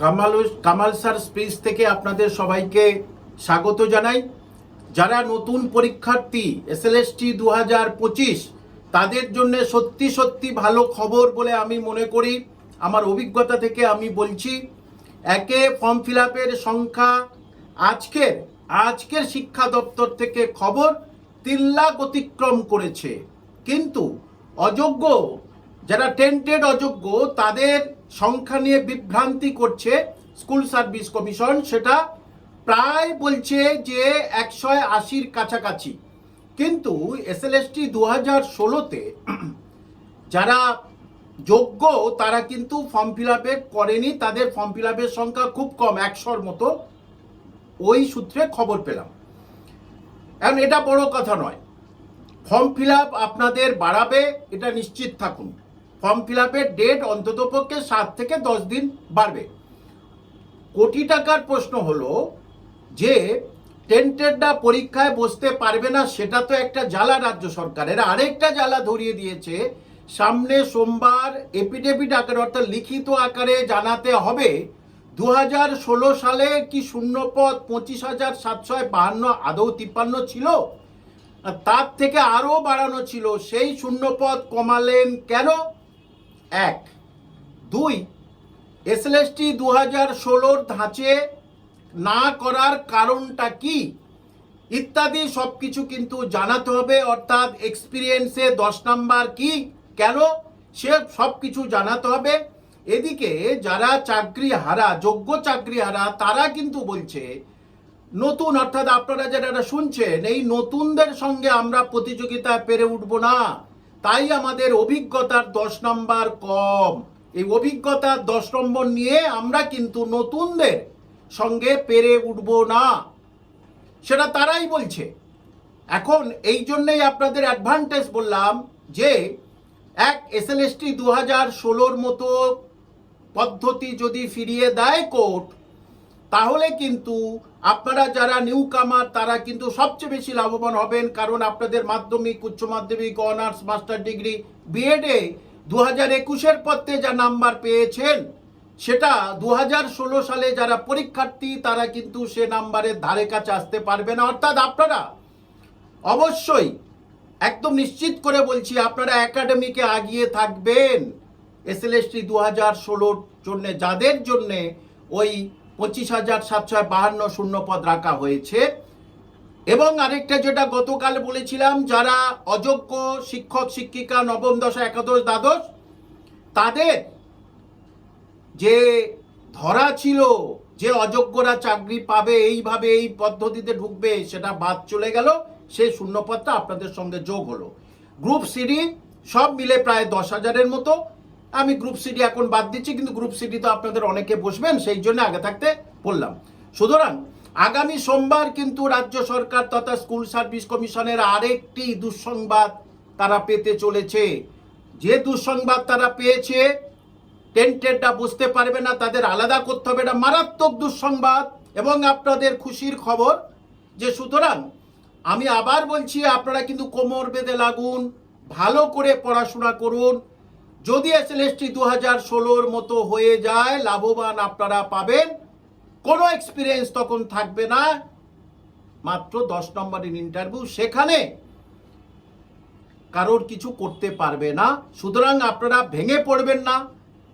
Kamal Kamal sir speech থেকে আপনাদের সবাইকে স্বাগত জানাই। যারা নতুন পরীক্ষার্থী এসএলএসটি দু হাজার পঁচিশ, তাদের জন্য সত্যি সত্যি ভালো খবর বলে আমি মনে করি। আমার অভিজ্ঞতা থেকে আমি বলছি, একে ফর্ম ফিল আপের সংখ্যা, আজকের আজকের শিক্ষা দপ্তর থেকে খবর তিন লাখ অতিক্রম করেছে। কিন্তু অযোগ্য, যারা টেন্টেড অযোগ্য, তাদের সংখ্যা নিয়ে বিভ্রান্তি করছে স্কুল সার্ভিস কমিশন, সেটা প্রায় বলছে যে একশো আশির কাছাকাছি। কিন্তু এসএলএসটি দু হাজার ষোলোতে যারা যোগ্য, তারা কিন্তু ফর্ম ফিল আপে করেনি, তাদের ফর্ম ফিল আপের সংখ্যা খুব কম, একশোর মতো। ওই সূত্রে খবর পেলাম। এখন এটা বড় কথা নয়। ফর্ম ফিল আপ আপনাদের বাড়াবে, এটা নিশ্চিত থাকুন। ফর্ম ফিল আপের ডেট অন্ততপক্ষে সাত থেকে দশ দিন বাড়বে। কোটি টাকার প্রশ্ন হলো যে টেন্টেডরা পরীক্ষায় বসতে পারবে না, সেটা তো একটা জ্বালা রাজ্য সরকারের। আরেকটা জ্বালা ধরিয়ে দিয়েছে, সামনে সোমবার এপিডেভিট আকারে, অর্থাৎ লিখিত আকারে জানাতে হবে দু হাজার ষোলো সালে কি শূন্যপদ পঁচিশ হাজার সাতশো বাহান্ন, আদৌ তিপ্পান্ন ছিল? তার থেকে আরও বাড়ানো ছিল, সেই শূন্যপদ কমালেন কেন? এক। দুই এসএলএসটি দু হাজার ষোলোর ধাঁচে না করার কারণটা কি? ইত্যাদি সব কিছু কিন্তু জানাতে হবে, অর্থাৎ এক্সপিরিয়েন্সে দশ নাম্বার কি, কেন, সে সব কিছু জানাতে হবে। এদিকে যারা চাকরি হারা, যোগ্য চাকরি হারা, তারা কিন্তু বলছে, নতুন, অর্থাৎ আপনারা যারা শুনছেন, এই নতুনদের সঙ্গে আমরা প্রতিযোগিতায় পেরে উঠব না। তাই আমাদের অভিজ্ঞতার দশ নম্বর কম। এই অভিজ্ঞতার দশ নম্বর নিয়ে আমরা কিন্তু নতুনদের সঙ্গে পেরে উঠব না। সেটা তারাই বলছে। এখন এই জন্যেই আপনাদের অ্যাডভান্টেজ বললাম যে, এক এসএলএসটি দু হাজার ষোলোর মতো পদ্ধতি যদি ফিরিয়ে দেয় কোর্ট তাহলে কিন্তু আপনারা যারা নিউ কামার তারা কিন্তু সবচেয়ে বেশি লাভবান হবেন কারণ আপনাদের মাধ্যমিক, উচ্চ মাধ্যমিক অনার্স মাস্টার ডিগ্রি বিএডে দু হাজার একুশের পথে যা নাম্বার পেয়েছেন, সেটা দু হাজার ষোলো সালে যারা পরীক্ষার্থী, তারা কিন্তু সে নাম্বারের ধারে কাছে আসতে পারবে না। অর্থাৎ আপনারা অবশ্যই একদম নিশ্চিত করে বলছি, আপনারা একাডেমিকে আগিয়ে থাকবেন। এসএলএসটি দু হাজার ষোলোর জন্যে, যাদের জন্যে ওই পঁচিশ হাজার সাতশো বাহান্ন শূন্য পদ রাখা হয়েছে। এবং আরেকটা যেটা গতকাল বলেছিলাম, যারা অযোগ্য শিক্ষক, শিক্ষিকা, নবম দশা, একাদশ, দ্বাদশ, তাদের যে ধরা ছিল, যে অযোগ্যরা চাকরি পাবে, এইভাবে এই পদ্ধতিতে ঢুকবে, সেটা বাদ চলে গেল। সেই শূন্যপদটা আপনাদের সঙ্গে যোগ হলো। গ্রুপ সিডি সব মিলে প্রায় দশ হাজারের মতো। আমি গ্রুপ সিডি এখন বাদ দিচ্ছি, কিন্তু গ্রুপ সিডি তো আপনাদের অনেকে বসবেন, সেই জন্য আগে থাকতে বললাম। সুতরাং, আগামী সোমবার কিন্তু রাজ্য সরকার তথা স্কুল সার্ভিস কমিশনের আরেকটি দুঃসংবাদ তারা পেতে চলেছে। যে দুঃসংবাদ তারা পেয়েছে টেন্টেডটা বুঝতে পারবে না, তাদের আলাদা করতে হবে, এটা মারাত্মক দুঃসংবাদ। এবং আপনাদের খুশির খবর যে সুতরাং, আমি আবার বলছি, আপনারা কিন্তু কোমর বেঁধে লাগুন, ভালো করে পড়াশোনা করুন যদি এসএলএসটি দু হাজার ষোলোর মতো হয়ে যায়, লাভবান আপনারা পাবেন। কোনো এক্সপিরিয়েন্স তখন থাকবে না। মাত্র দশ নম্বরের ইন্টারভিউ সেখানে কারোর কিছু করতে পারবে না। সুতরাং আপনারা ভেঙে পড়বেন না।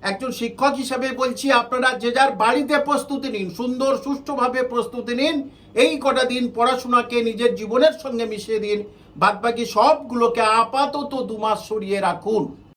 একজন শিক্ষক হিসেবে বলছি, আপনারা যে যার বাড়িতে প্রস্তুতি নিন, সুন্দর, সুষ্ঠুভাবে প্রস্তুতি নিন, এই কটা দিন পড়াশোনাকে নিজের জীবনের সঙ্গে মিশিয়ে দিন। বাদবাকি সবগুলোকে আপাতত দু মাস সরিয়ে রাখুন।